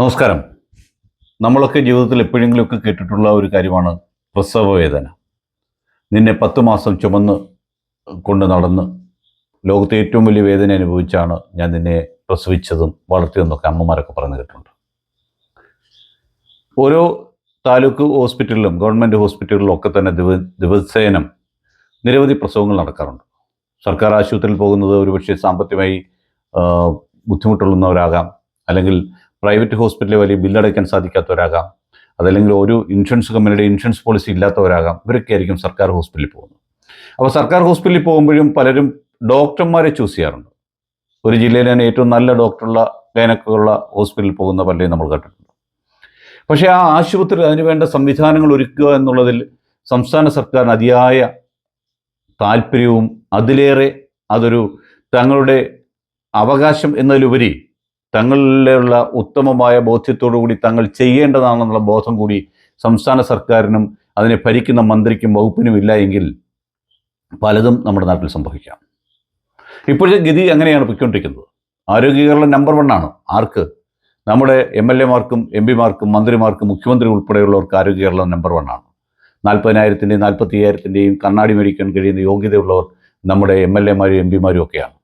നമസ്കാരം. നമ്മളൊക്കെ ജീവിതത്തിൽ എപ്പോഴെങ്കിലുമൊക്കെ കേട്ടിട്ടുള്ള ഒരു കാര്യമാണ് പ്രസവ വേദന നിന്നെ പത്ത് മാസം ചുമന്ന് കൊണ്ട് നടന്ന് ലോകത്തെ ഏറ്റവും വലിയ വേദന അനുഭവിച്ചാണ് ഞാൻ നിന്നെ പ്രസവിച്ചതും വളർത്തിയതെന്നൊക്കെ അമ്മമാരൊക്കെ പറഞ്ഞു കേട്ടിട്ടുണ്ട്. ഓരോ താലൂക്ക് ഹോസ്പിറ്റലിലും ഗവൺമെന്റ് ഹോസ്പിറ്റലിലും ഒക്കെ തന്നെ ദിവ ദിവസേനം നിരവധി പ്രസവങ്ങൾ നടക്കാറുണ്ട്. സർക്കാർ ആശുപത്രിയിൽ പോകുന്നത് ഒരുപക്ഷെ സാമ്പത്തികമായി ബുദ്ധിമുട്ടുള്ളവരാകാം. അല്ലെങ്കിൽ പ്രൈവറ്റ് ഹോസ്പിറ്റലിൽ വലിയ ബില്ലടയ്ക്കാൻ സാധിക്കാത്തവരാകാം. അതല്ലെങ്കിൽ ഒരു ഇൻഷുറൻസ് കമ്പനിയുടെ ഇൻഷുറൻസ് പോളിസി ഇല്ലാത്തവരാകാം. ഇവരൊക്കെ ആയിരിക്കും സർക്കാർ ഹോസ്പിറ്റലിൽ പോകുന്നത്. അപ്പോൾ സർക്കാർ ഹോസ്പിറ്റലിൽ പോകുമ്പോഴും പലരും ഡോക്ടർമാരെ ചൂസ് ചെയ്യാറുണ്ട്. ഒരു ജില്ലയിൽ തന്നെ ഏറ്റവും നല്ല ഡോക്ടറുള്ള ഗൈനക്കുള്ള ഹോസ്പിറ്റലിൽ പോകുന്ന പലരെയും നമ്മൾ കണ്ടിട്ടുണ്ട്. പക്ഷേ ആ ആശുപത്രി അതിനുവേണ്ട സംവിധാനങ്ങൾ ഒരുക്കുക എന്നുള്ളതിൽ സംസ്ഥാന സർക്കാരിന് അതിയായ താല്പര്യവും അതിലേറെ അതൊരു തങ്ങളുടെ അവകാശം എന്നതിലുപരി തങ്ങളിലുള്ള ഉത്തമമായ ബോധ്യത്തോടു കൂടി തങ്ങൾ ചെയ്യേണ്ടതാണെന്നുള്ള ബോധം കൂടി സംസ്ഥാന സർക്കാരിനും അതിനെ ഭരിക്കുന്ന മന്ത്രിക്കും വകുപ്പിനും ഇല്ല എങ്കിൽ പലതും നമ്മുടെ നാട്ടിൽ സംഭവിക്കാം. ഇപ്പോഴത്തെ ഗതി അങ്ങനെയാണ് പൊയ്ക്കൊണ്ടിരിക്കുന്നത്? ആരോഗ്യ കേരളം നമ്പർ ആണ്. ആർക്ക്? നമ്മുടെ എം എൽ എമാർക്കും എം പിമാർക്കും മന്ത്രിമാർക്കും മുഖ്യമന്ത്രി ഉൾപ്പെടെയുള്ളവർക്ക് ആരോഗ്യ കേരളം നമ്പർ ആണ്. നാൽപ്പതിനായിരത്തിന്റെയും നാൽപ്പത്തി അയ്യായിരത്തിന്റെയും കണ്ണാടി മേടിക്കാൻ കഴിയുന്ന യോഗ്യതയുള്ളവർ നമ്മുടെ എം എൽ എമാരും എം പിമാരും ഒക്കെയാണ്.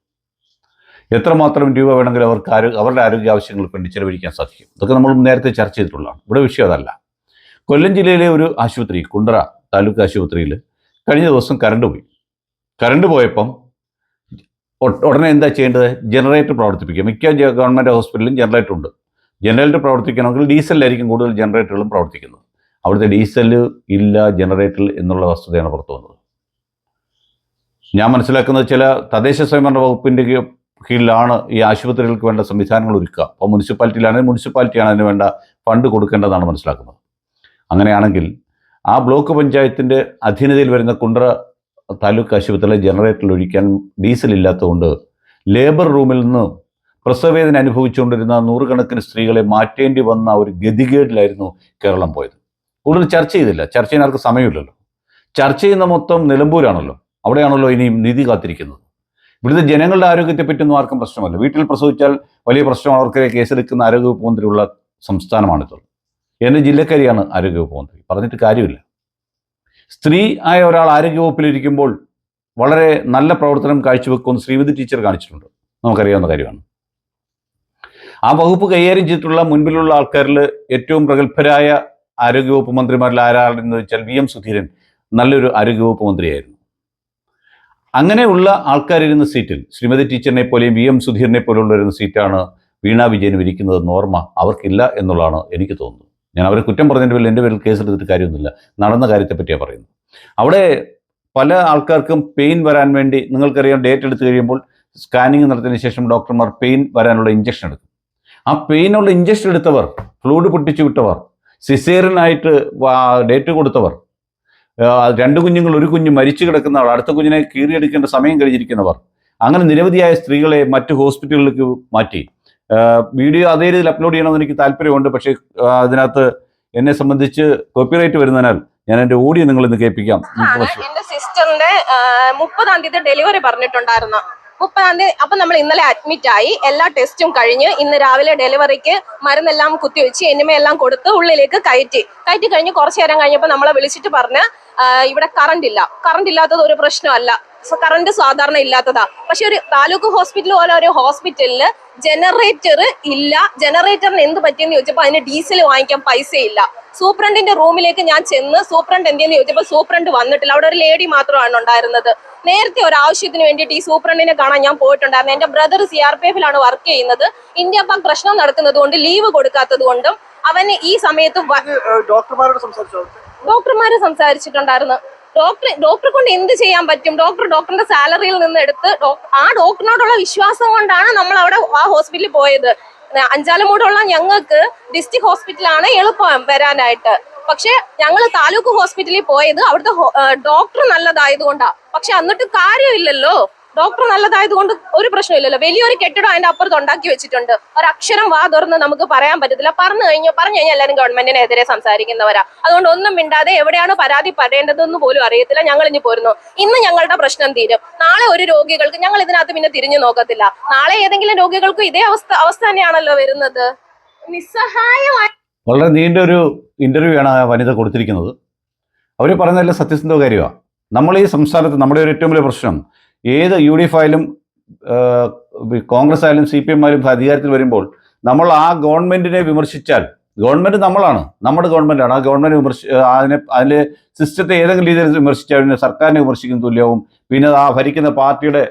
എത്രമാത്രം രൂപ വേണമെങ്കിലും അവർക്ക് ആരോഗ്യ അവരുടെ ആരോഗ്യ ആവശ്യങ്ങൾക്ക് വേണ്ടി ചെലവഴിക്കാൻ സാധിക്കും. ഇതൊക്കെ നമ്മൾ നേരത്തെ ചർച്ച ചെയ്തിട്ടുള്ളതാണ്. ഇവിടെ വിഷയം അതല്ല. കൊല്ലം ജില്ലയിലെ ഒരു ആശുപത്രി കുണ്ടറ താലൂക്ക് ആശുപത്രിയിൽ കഴിഞ്ഞ ദിവസം കറണ്ട് പോയി. കറണ്ട് പോയപ്പം ഉടനെ എന്താ ചെയ്യേണ്ടത്? ജനറേറ്റർ പ്രവർത്തിപ്പിക്കുക. മിക്ക ഗവൺമെന്റ് ഹോസ്പിറ്റലിലും ജനറേറ്റർ ഉണ്ട്. ജനറേറ്റർ പ്രവർത്തിക്കണമെങ്കിൽ ഡീസലിലായിരിക്കും കൂടുതൽ ജനറേറ്ററുകളും പ്രവർത്തിക്കുന്നത്. അവിടുത്തെ ഡീസൽ ഇല്ല ജനറേറ്റർ എന്നുള്ള വസ്തുതയാണ് പുറത്തു വന്നത്. ഞാൻ മനസ്സിലാക്കുന്നത് ചില തദ്ദേശ സ്വയംഭരണ വകുപ്പിന്റെ കീഴിലാണ് ഈ ആശുപത്രികൾക്ക് വേണ്ട സംവിധാനങ്ങൾ ഒരുക്കുക. അപ്പോൾ മുനിസിപ്പാലിറ്റിയിലാണെങ്കിൽ മുനിസിപ്പാലിറ്റിയാണ് അതിന് വേണ്ട ഫണ്ട് കൊടുക്കേണ്ടതാണ് മനസ്സിലാക്കുന്നത്. അങ്ങനെയാണെങ്കിൽ ആ ബ്ലോക്ക് പഞ്ചായത്തിന്റെ അധീനതയിൽ വരുന്ന കുണ്ടറ താലൂക്ക് ആശുപത്രിയിലെ ജനറേറ്ററിൽ ഒഴിക്കാൻ ഡീസൽ ഇല്ലാത്തതുകൊണ്ട് ലേബർ റൂമിൽ നിന്ന് പ്രസവേദന അനുഭവിച്ചുകൊണ്ടിരുന്ന നൂറുകണക്കിന് സ്ത്രീകളെ മാറ്റേണ്ടി വന്ന ഒരു ഗതികേടിലായിരുന്നു കേരളം പോയത്. കൂടുതൽ ചർച്ച ചെയ്തില്ല. ചർച്ച ചെയ്യാൻ ആർക്ക് സമയമില്ലല്ലോ. ചർച്ച ചെയ്യുന്ന മൊത്തം നിലമ്പൂരാണല്ലോ. അവിടെയാണല്ലോ ഇനിയും നിധി കാത്തിരിക്കുന്നത്. ഇവിടുത്തെ ജനങ്ങളുടെ ആരോഗ്യത്തെ പറ്റിയൊന്നും ആർക്കും പ്രശ്നമല്ല. വീട്ടിൽ പ്രസവിച്ചാൽ വലിയ പ്രശ്നം അവർക്കെതിരെ കേസെടുക്കുന്ന ആരോഗ്യവകുപ്പ് മന്ത്രിയുള്ള സംസ്ഥാനമാണിതുള്ളത് എന്റെ ജില്ലക്കാരിയാണ് ആരോഗ്യവകുപ്പ് മന്ത്രി. പറഞ്ഞിട്ട് കാര്യമില്ല. സ്ത്രീ ആയ ഒരാൾ ആരോഗ്യവകുപ്പിലിരിക്കുമ്പോൾ വളരെ നല്ല പ്രവർത്തനം കാഴ്ചവെക്കുമെന്ന് ശ്രീവിധി ടീച്ചർ കാണിച്ചിട്ടുണ്ട്. നമുക്കറിയാവുന്ന കാര്യമാണ്. ആ വകുപ്പ് കൈകാര്യം ചെയ്തിട്ടുള്ള മുൻപിലുള്ള ആൾക്കാരിൽ ഏറ്റവും പ്രഗത്ഭരായ ആരോഗ്യവകുപ്പ് മന്ത്രിമാരിൽ ആരാളെന്ന് വെച്ചാൽ വി എം സുധീരൻ നല്ലൊരു ആരോഗ്യവകുപ്പ് മന്ത്രിയായിരുന്നു. അങ്ങനെയുള്ള ആൾക്കാരിരുന്ന സീറ്റിൽ ശ്രീമതി ടീച്ചറിനെ പോലെയും വി എം സുധീറിനെ പോലുള്ളവരുന്ന സീറ്റാണ് വീണ വിജയൻ വിരിക്കുന്നത് ഓർമ്മ അവർക്കില്ല എന്നുള്ളതാണ് എനിക്ക് തോന്നുന്നത്. ഞാൻ അവരെ കുറ്റം പറഞ്ഞതിന്റെ പേരിൽ എന്റെ പേരിൽ കേസെടുത്തിട്ട് കാര്യമൊന്നുമില്ല. നടന്ന കാര്യത്തെ പറ്റിയാണ് പറയുന്നത്. അവിടെ പല ആൾക്കാർക്കും പെയിൻ വരാൻ വേണ്ടി നിങ്ങൾക്കറിയാം ഡേറ്റ് എടുത്തു കഴിയുമ്പോൾ സ്കാനിങ് നടത്തിയതിന് ശേഷം ഡോക്ടർമാർ പെയിൻ വരാനുള്ള ഇഞ്ചക്ഷൻ എടുക്കും. ആ പെയിനുള്ള ഇഞ്ചക്ഷൻ എടുത്തവർ ഫ്ലൂഡ് പൊട്ടിച്ചു വിട്ടവർ സിസേറിനായിട്ട് ഡേറ്റ് കൊടുത്തവർ രണ്ട് കുഞ്ഞുങ്ങൾ ഒരു കുഞ്ഞ് മരിച്ചു കിടക്കുന്നവർ അടുത്ത കുഞ്ഞിനെ കീറിയെടുക്കേണ്ട സമയം കഴിഞ്ഞിരിക്കുന്നവർ. അങ്ങനെ നിരവധിയായ സ്ത്രീകളെ മറ്റു ഹോസ്പിറ്റലുകളിലേക്ക് മാറ്റി. വീഡിയോ അതേ രീതിയിൽ അപ്ലോഡ് ചെയ്യണമെന്ന് എനിക്ക് താല്പര്യമുണ്ട്. പക്ഷേ അതിനകത്ത് എന്നെ സംബന്ധിച്ച് കോപ്പിറൈറ്റ് വരുന്നതിനാൽ ഞാൻ എന്റെ ഓഡിയോ നിങ്ങൾ ഇന്ന് കേൾപ്പിക്കാം എന്റെ സിസ്റ്ററിന്റെ മുപ്പതാം തീയതി ഡെലിവറി പറഞ്ഞിട്ടുണ്ടായിരുന്നു. മുപ്പതാം തീയതി അപ്പൊ നമ്മൾ ഇന്നലെ അഡ്മിറ്റ് ആയി. എല്ലാ ടെസ്റ്റും കഴിഞ്ഞ് ഇന്ന് രാവിലെ ഡെലിവറിക്ക് മരുന്നെല്ലാം കുത്തിവെച്ച് എനിമയെല്ലാം കൊടുത്ത് ഉള്ളിലേക്ക് കയറ്റി. കയറ്റി കഴിഞ്ഞ് കുറച്ചു നേരം കഴിഞ്ഞപ്പോൾ നമ്മളെ വിളിച്ചിട്ട് പറഞ്ഞ് ഇവിടെ കറണ്ട് ഇല്ല. കറണ്ട് ഇല്ലാത്തത് ഒരു പ്രശ്നമല്ല. കറണ്ട് സാധാരണ ഇല്ലാത്തതാ. പക്ഷെ ഒരു താലൂക്ക് ഹോസ്പിറ്റൽ പോലെ ഒരു ഹോസ്പിറ്റലിൽ ജനറേറ്റർ ഇല്ല. ജനറേറ്ററിന് എന്ത് പറ്റിയെന്ന് ചോദിച്ചപ്പോൾ അതിന് ഡീസൽ വാങ്ങിക്കാൻ പൈസ ഇല്ല സൂപ്രണ്ടിന്റെ റൂമിലേക്ക് ഞാൻ ചെന്ന് സൂപ്രണ്ട് എന്തെന്ന് ചോദിച്ചപ്പോൾ സൂപ്രണ്ട് വന്നിട്ടില്ല. അവിടെ ഒരു ലേഡി മാത്രമാണ് ഉണ്ടായിരുന്നത്. നേരത്തെ ഒരു ആവശ്യത്തിന് വേണ്ടിയിട്ട് ഈ സൂപ്രണ്ടിനെ കാണാൻ ഞാൻ പോയിട്ടുണ്ടായിരുന്നു. എന്റെ ബ്രദർ സി ആർ പി എഫിലാണ് വർക്ക് ചെയ്യുന്നത്. ഇന്ത്യ പാക് പ്രശ്നം നടക്കുന്നത് കൊണ്ട് ലീവ് കൊടുക്കാത്തത് കൊണ്ടും അവന് ഈ സമയത്ത് ഡോക്ടർമാരോട് സംസാരിച്ചോ? ഡോക്ടർമാര് സംസാരിച്ചിട്ടുണ്ടായിരുന്നു. ഡോക്ടർ ഡോക്ടറെ കൊണ്ട് എന്ത് ചെയ്യാൻ പറ്റും? ഡോക്ടർ ഡോക്ടറിന്റെ സാലറിയിൽ നിന്ന് എടുത്ത് ആ ഡോക്ടറിനോടുള്ള വിശ്വാസം കൊണ്ടാണ് നമ്മൾ അവിടെ ആ ഹോസ്പിറ്റലിൽ പോയത്. അഞ്ചാലമൂടുള്ള ഞങ്ങൾക്ക് ഡിസ്ട്രിക്ട് ഹോസ്പിറ്റലാണ് എളുപ്പം വരാനായിട്ട്. പക്ഷെ ഞങ്ങൾ താലൂക്ക് ഹോസ്പിറ്റലിൽ പോയത് അവിടുത്തെ ഡോക്ടർ നല്ലതായത് ഡോക്ടർ നല്ലതായതുകൊണ്ടാ. പക്ഷെ എന്നിട്ട് കാര്യമില്ലല്ലോ. ഡോക്ടർ നല്ലതായത് കൊണ്ട് ഒരു പ്രശ്നമില്ലല്ലോ. വലിയൊരു കെട്ടിടം അതിന്റെ അപ്പുറത്ത് ഉണ്ടാക്കി വെച്ചിട്ടുണ്ട്. ഒരു അക്ഷരം വാ തുറന്ന് നമുക്ക് പറയാൻ പറ്റത്തില്ല. പറഞ്ഞു കഴിഞ്ഞാൽ പറഞ്ഞു കഴിഞ്ഞാൽ എല്ലാവരും ഗവൺമെന്റിനെതിരെ സംസാരിക്കുന്നവരാ. അതുകൊണ്ട് ഒന്നും മിണ്ടാതെ എവിടെയാണ് പരാതി പറയേണ്ടതെന്ന് പോലും അറിയത്തില്ല. ഞങ്ങൾ ഇനി പോരുന്നു. ഇന്ന് ഞങ്ങളുടെ പ്രശ്നം തീരും. നാളെ ഒരു രോഗികൾക്ക് ഞങ്ങൾ ഇതിനകത്ത് പിന്നെ തിരിഞ്ഞു നോക്കത്തില്ല. നാളെ ഏതെങ്കിലും രോഗികൾക്കും ഇതേ അവസ്ഥ അവസ്ഥ തന്നെയാണല്ലോ വരുന്നത്. നിസ്സഹായമായി വളരെ നീണ്ട ഒരു ഇന്റർവ്യൂ ആണ് ആ വനിത കൊടുത്തിരിക്കുന്നത്. അവർ പറയുന്നതെല്ലാം സത്യസന്ധ കാര്യമാണ് നമ്മൾ ഈ സംസ്ഥാനത്ത് നമ്മുടെ ഒരു ഏറ്റവും വലിയ പ്രശ്നം ഏത് യു ഡി എഫ് ആയാലും കോൺഗ്രസ് ആയാലും സി പി എം ആയാലും അധികാരത്തിൽ വരുമ്പോൾ നമ്മൾ ആ ഗവൺമെന്റിനെ വിമർശിച്ചാൽ ഗവൺമെന്റ് നമ്മളാണ് നമ്മുടെ ഗവൺമെന്റാണ് ആ ഗവൺമെന്റ് വിമർശി അതിനെ അതിലെ സിസ്റ്റത്തെ ഏതെങ്കിലും രീതിയിൽ വിമർശിച്ചാൽ പിന്നെ സർക്കാരിനെ വിമർശിക്കുന്ന തുല്യവും പിന്നെ ആ ഭരിക്കുന്ന പാർട്ടിയുടെ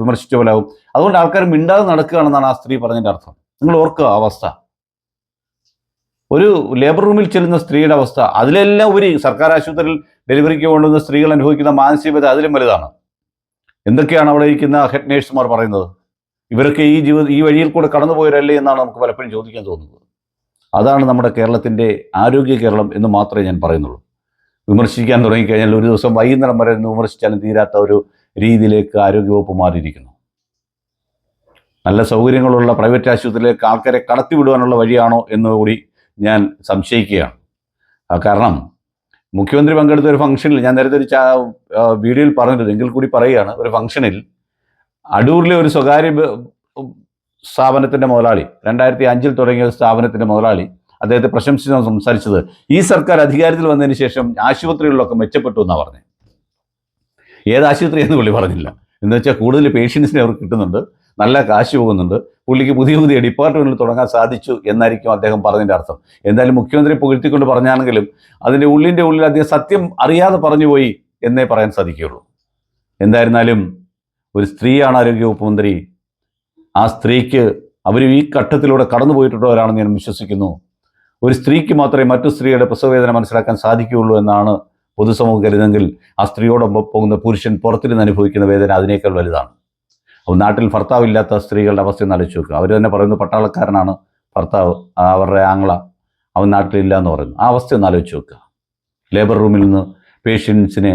വിമർശിച്ച പോലെ ആവും അതുകൊണ്ട് ആൾക്കാർ മിണ്ടാതെ നടക്കുകയാണെന്നാണ് ആ സ്ത്രീ പറഞ്ഞതിന്റെ അർത്ഥം. നിങ്ങൾ ഓർക്കുക അവസ്ഥ. ഒരു ലേബർ റൂമിൽ ചെല്ലുന്ന സ്ത്രീയുടെ അവസ്ഥ. അതിലെല്ലാം ഒരു സർക്കാർ ആശുപത്രിയിൽ ഡെലിവറിക്ക് കൊണ്ടുവന്ന സ്ത്രീകൾ അനുഭവിക്കുന്ന മാനസികത അതിലും വലുതാണ്. എന്തൊക്കെയാണ് അവിടെ ഇരിക്കുന്ന ഹെഡ് നേഴ്സുമാർ പറയുന്നത്? ഇവരൊക്കെ ഈ ജീവിത ഈ വഴിയിൽ കൂടെ കടന്നുപോയവരല്ലേ എന്നാണ് നമുക്ക് പലപ്പോഴും ചോദിക്കാൻ തോന്നുന്നത്. അതാണ് നമ്മുടെ കേരളത്തിന്റെ ആരോഗ്യ കേരളം എന്ന് മാത്രമേ ഞാൻ പറയുന്നുള്ളൂ. വിമർശിക്കാൻ തുടങ്ങിക്കഴിഞ്ഞാൽ ഒരു ദിവസം വൈകുന്നേരം വരെ വിമർശിച്ചാലും തീരാത്ത ഒരു രീതിയിലേക്ക് ആരോഗ്യവകുപ്പ് മാറിയിരിക്കുന്നു. നല്ല സൗകര്യങ്ങളുള്ള പ്രൈവറ്റ് ആശുപത്രിയിലേക്ക് ആൾക്കാരെ കടത്തിവിടുവാനുള്ള വഴിയാണോ എന്നുകൂടി ഞാൻ സംശയിക്കുകയാണ്. കാരണം മുഖ്യമന്ത്രി പങ്കെടുത്ത ഒരു ഫംഗ്ഷനിൽ ഞാൻ നേരത്തെ ഒരു വീഡിയോയിൽ പറഞ്ഞിരുന്നു എങ്കിൽ കൂടി പറയുകയാണ്. ഒരു ഫംഗ്ഷനിൽ അടൂരിലെ ഒരു സ്വകാര്യ സ്ഥാപനത്തിന്റെ മുതലാളി രണ്ടായിരത്തി അഞ്ചിൽ തുടങ്ങിയ ഒരു സ്ഥാപനത്തിന്റെ മുതലാളി അദ്ദേഹത്തെ പ്രശംസിച്ചാണ് സംസാരിച്ചത് ഈ സർക്കാർ അധികാരത്തിൽ വന്നതിന് ശേഷം ആശുപത്രികളിലൊക്കെ മെച്ചപ്പെട്ടു എന്നാണ് പറഞ്ഞത് ഏത് ആശുപത്രി എന്ന് പുള്ളി പറഞ്ഞില്ല. എന്ന് വെച്ചാൽ കൂടുതൽ പേഷ്യൻസിനെ അവർക്ക് കിട്ടുന്നുണ്ട്. നല്ല കാശ് പോകുന്നുണ്ട്. പുള്ളിക്ക് പുതിയ പുതിയ ഡിപ്പാർട്ട്മെന്റിൽ തുടങ്ങാൻ സാധിച്ചു എന്നായിരിക്കും അദ്ദേഹം പറഞ്ഞതിന്റെ അർത്ഥം. എന്തായാലും മുഖ്യമന്ത്രി പുകഴ്ത്തിക്കൊണ്ട് പറഞ്ഞാണെങ്കിലും അതിന്റെ ഉള്ളിന്റെ ഉള്ളിൽ അദ്ദേഹം സത്യം അറിയാതെ പറഞ്ഞു പോയി എന്നേ പറയാൻ സാധിക്കുകയുള്ളൂ. എന്തായിരുന്നാലും ഒരു സ്ത്രീയാണ് ആരോഗ്യവകുപ്പ് മന്ത്രി. ആ സ്ത്രീക്ക് അവർ ഈ ഘട്ടത്തിലൂടെ കടന്നു പോയിട്ടുള്ളവരാണെന്ന് ഞാൻ വിശ്വസിക്കുന്നു. ഒരു സ്ത്രീക്ക് മാത്രമേ മറ്റു സ്ത്രീയുടെ പ്രസവവേദന മനസ്സിലാക്കാൻ സാധിക്കുകയുള്ളൂ എന്നാണ് പൊതുസമൂഹം കരുതെങ്കിൽ ആ സ്ത്രീയോടൊപ്പം പോകുന്ന പുരുഷൻ പുറത്തിരുന്ന് അനുഭവിക്കുന്ന വേദന അതിനേക്കാൾ വലുതാണ്. അപ്പോൾ നാട്ടിൽ ഭർത്താവില്ലാത്ത സ്ത്രീകളുടെ അവസ്ഥ ഒന്ന് ആലോചിച്ച് നോക്കുക അവർ തന്നെ പറയുന്നത് പട്ടാളക്കാരനാണ് ഭർത്താവ് അവരുടെ ആങ്ങള. അവൻ നാട്ടിലില്ല എന്ന് പറയുന്നു. ആ അവസ്ഥ ഒന്ന് ആലോചിച്ച് നോക്കുക ലേബർ റൂമിൽ നിന്ന് പേഷ്യൻസിനെ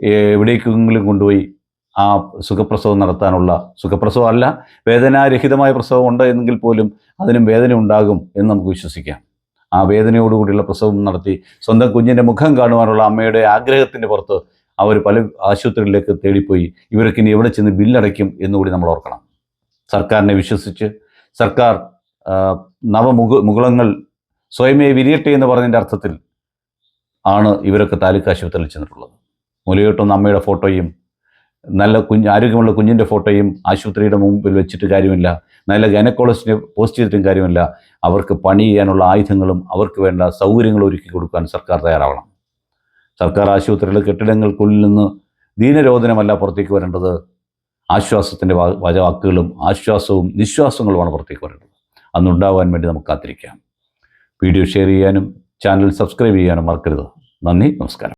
എവിടേക്കെങ്കിലും കൊണ്ടുപോയി ആ സുഖപ്രസവം നടത്താനുള്ള സുഖപ്രസവം അല്ല വേദനാരഹിതമായ പ്രസവം ഉണ്ട് എങ്കിൽ പോലും അതിനും വേദന ഉണ്ടാകും എന്ന് നമുക്ക് വിശ്വസിക്കാം. ആ വേദനയോടുകൂടിയുള്ള പ്രസവം നടത്തി സ്വന്തം കുഞ്ഞിന്റെ മുഖം കാണുവാനുള്ള അമ്മയുടെ ആഗ്രഹത്തിന്റെ പുറത്ത് അവർ പല ആശുപത്രികളിലേക്ക് തേടിപ്പോയി. ഇവരൊക്കെ ഇനി എവിടെ ചെന്ന് ബില്ലടയ്ക്കും എന്നുകൂടി നമ്മൾ ഓർക്കണം. സർക്കാരിനെ വിശ്വസിച്ച് സർക്കാർ നവമുഗ നവമുഖ മുകുളങ്ങൾ സ്വയമേ വിരിയട്ടെ എന്ന് പറഞ്ഞതിന്റെ അർത്ഥത്തിൽ ആണ് ഇവരൊക്കെ താലൂക്ക് ആശുപത്രിയിൽ ചെന്നിട്ടുള്ളത്. മുലയോട്ടൊന്ന് അമ്മയുടെ ഫോട്ടോയും നല്ല കുഞ്ഞ് ആരോഗ്യമുള്ള കുഞ്ഞിന്റെ ഫോട്ടോയും ആശുപത്രിയുടെ മുമ്പിൽ വെച്ചിട്ട് കാര്യമില്ല. നല്ല ഗൈനക്കോളജിസ്റ്റിനെ പോസ്റ്റ് ചെയ്തിട്ടും കാര്യമില്ല. അവർക്ക് പണി ചെയ്യാനുള്ള ആയുധങ്ങളും അവർക്ക് വേണ്ട സൗകര്യങ്ങളും ഒരുക്കി കൊടുക്കാൻ സർക്കാർ തയ്യാറാവണം. സർക്കാർ ആശുപത്രികൾ കെട്ടിടങ്ങൾക്കുള്ളിൽ നിന്ന് ദീനരോധനമല്ല പുറത്തേക്ക് വരേണ്ടത്. ആശ്വാസത്തിന്റെ വാചവാക്കുകളും ആശ്വാസവും നിശ്വാസങ്ങളുമാണ് പുറത്തേക്ക് വരേണ്ടത്. അന്നുണ്ടാവാൻ വേണ്ടി നമുക്ക് കാത്തിരിക്കാം. വീഡിയോ ഷെയർ ചെയ്യാനും ചാനൽ സബ്സ്ക്രൈബ് ചെയ്യാനും മറക്കരുത്. നന്ദി നമസ്കാരം.